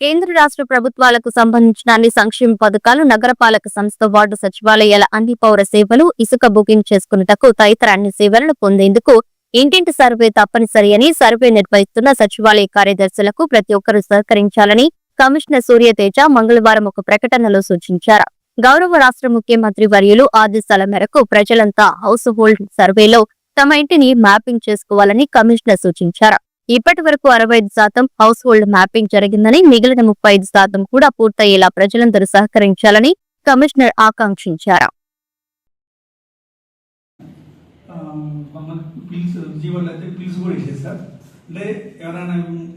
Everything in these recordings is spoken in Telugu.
కేంద్ర రాష్ట్ర ప్రభుత్వాలకు సంబంధించిన అన్ని సంక్షేమ పథకాలు నగరపాలక సంస్థ వార్డు సచివాలయాల అన్ని పౌర సేవలు ఇసుక బుకింగ్ చేసుకున్నటకు తదితర అన్ని సేవలను పొందేందుకు ఇంటింటి సర్వే తప్పనిసరి అని సర్వే నిర్వహిస్తున్న సచివాలయ కార్యదర్శులకు ప్రతి ఒక్కరూ సహకరించాలని కమిషనర్ సూర్యతేజ మంగళవారం ఒక ప్రకటనలో సూచించారు. గౌరవ రాష్ట్ర ముఖ్యమంత్రి వర్యులు ఆదేశాల మేరకు ప్రజలంతా హౌస్ హోల్డ్ సర్వేలో తమ ఇంటిని మ్యాపింగ్ చేసుకోవాలని కమిషనర్ సూచించారు. ఇప్పటి వరకు అరవై ఐదు శాతం హౌస్ హోల్డ్ మ్యాపింగ్ జరిగిందని మిగిలిన ముప్పై ఐదు శాతం కూడా పూర్తయ్యేలా ప్రజలందరూ సహకరించాలని కమిషనర్ ఆకాంక్షించారు. అంటే ఎవరైనా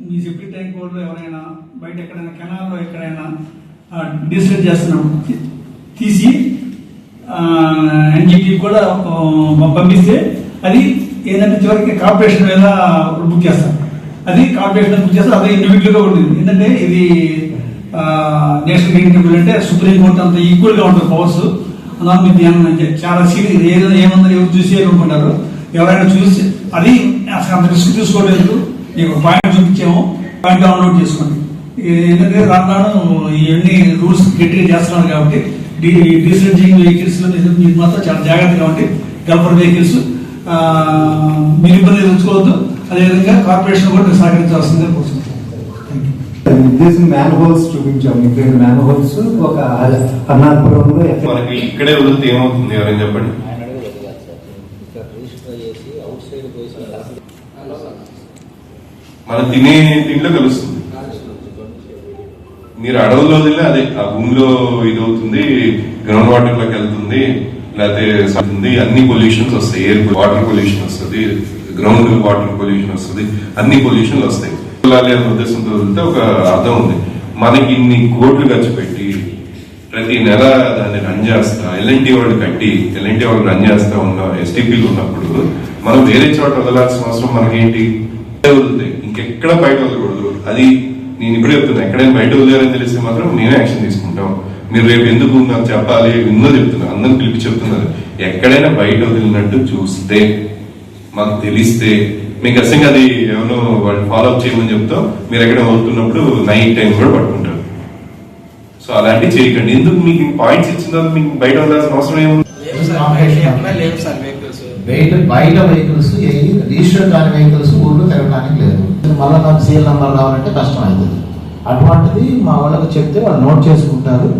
మీ సెప్టిక్ ట్యాంక్ వాళ్ళు ఎవరైనా బయట ఎక్కడైనా కెనాల్లో ఎక్కడైనా డిస్టర్బ్ చేస్తున్నప్పుడు తీసి ఎన్జిటి కూడా పంపిస్తే అది ఏంటంటే చివరికి కార్పొరేషన్ మీద బుక్ చేస్తాను అది కార్పొరేషన్ బుక్ చేస్తే అదే ఇండివిజువల్గా ఉంటుంది. ఏంటంటే ఇది నేషనల్ గ్రీన్ ట్రిబ్యునల్ అంటే సుప్రీం కోర్టు అంత ఈక్వల్గా ఉంటుంది పవర్స్ అందువల్ల మీకు ధ్యానం అంటే చాలా సీరియస్ ఏదో ఏమందని ఎవరు చూసి అనుకుంటారు ఎవరైనా చూసి అది అసలు అంత రిస్క్ తీసుకోలేదు మీకు పాయింట్ చూపించాము పాయింట్ డౌన్లోడ్ చేసుకోండి. ఎందుకంటే ఏంటంటే రాను ఇవన్నీ రూల్స్ గట్టిగా చేస్తున్నారు కాబట్టి డీసెంటింగ్ వెహికల్స్ మీరు మాత్రం చాలా జాగ్రత్తగా ఉండి గల్ఫర్ వెహికల్స్ మీరు ఇబ్బంది తెచ్చుకోవద్దు అదేవిధంగా కార్పొరేషన్ కూడా మీరు సహకరించాల్సిందే కోరుతున్నాను. ఉద్దేశం మ్యాన్ హోల్స్ చూపించాం. మీకు రెండు మ్యాన్ హోల్స్ ఒక అన్నాపురంలో ఎక్కడ మనకి ఇక్కడే వదిలితే ఏమవుతుంది ఎవరైనా చెప్పండి? మన తినే తిండిలో కలుస్తుంది. మీరు అడవుల్లో వదిలే అదే ఆ భూమిలో ఇది అవుతుంది గ్రౌండ్ వాటర్లోకి వెళ్తుంది. లేకపోతే అన్ని పొల్యూషన్స్ వస్తాయి ఎయిర్ వాటర్ పొల్యూషన్ వస్తుంది గ్రౌండ్ వాటర్ పొల్యూషన్ వస్తుంది అన్ని పొల్యూషన్లు వస్తాయి. వెళ్ళాలి అనే ఉద్దేశంతో వెళ్తే ఒక అర్థం ఉంది. మనకి ఇన్ని కోట్లు ఖర్చు పెట్టి ప్రతి నెల దాన్ని రన్ చేస్తా ఎల్ఎన్టీ వాళ్ళు కట్టి ఎల్ఎన్టీ వాళ్ళు రన్ చేస్తా ఉన్న ఎస్టీపీలు ఉన్నప్పుడు మనం వేరే చోట వదలాల్సిన అవసరం మనకేంటి? వదులుతాయి ఇంకెక్కడ బయట వదలకూడదు. అది నేను ఇప్పుడే చెప్తున్నా ఎక్కడైనా బయట వదిలేరని తెలిస్తే మాత్రం నేనే యాక్షన్ తీసుకుంటాం. మీరు రేపు ఎందుకు నాకు చెప్పాలి? విన్నో చెప్తున్నా అందరం పిలిపి చెప్తున్నారు. ఎక్కడైనా బయట వదిలినట్టు చూస్తే మాకు తెలిస్తే మీకు అసలు అది ఏమో వాళ్ళు ఫాలో అప్ చేయమని చెప్తాం మీరు ఎక్కడ వదులుతున్నప్పుడు నైట్ టైం కూడా పట్టుకుంటారు. సో అలాంటివి చేయకండి. ఎందుకు మీకు పాయింట్స్ ఇచ్చిన తర్వాత మీకు బయట ఉండాల్సిన అవసరం ఏముంది? బయట బయట బయట వెహికల్స్ రిజిస్టర్ కాని వెహికల్స్ ఊళ్ళో తిరగడానికి లేదు. మళ్ళీ నాకు సీఎల్ నెంబర్ కావాలంటే కష్టం అవుతుంది. అటువంటిది మా వాళ్ళకి చెప్తే వాళ్ళు నోట్ చేసుకుంటారు.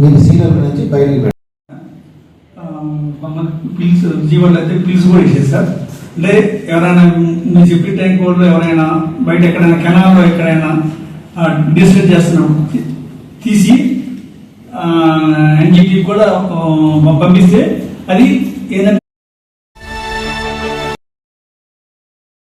మీరు సీనియర్ నుంచి బయటకు పిల్స్ జీవోలు అయితే పిల్స్ కూడా ఇచ్చేస్తారు అంటే ఎవరైనా మీరు చెప్పిన టైం కోడ్లో ఎవరైనా బయట ఎక్కడైనా కెనాల్లో ఎక్కడైనా డిస్కస్ చేస్తున్నాడు తీసి ఎన్జిటి కూడా పంపిస్తే అది ఏదంటే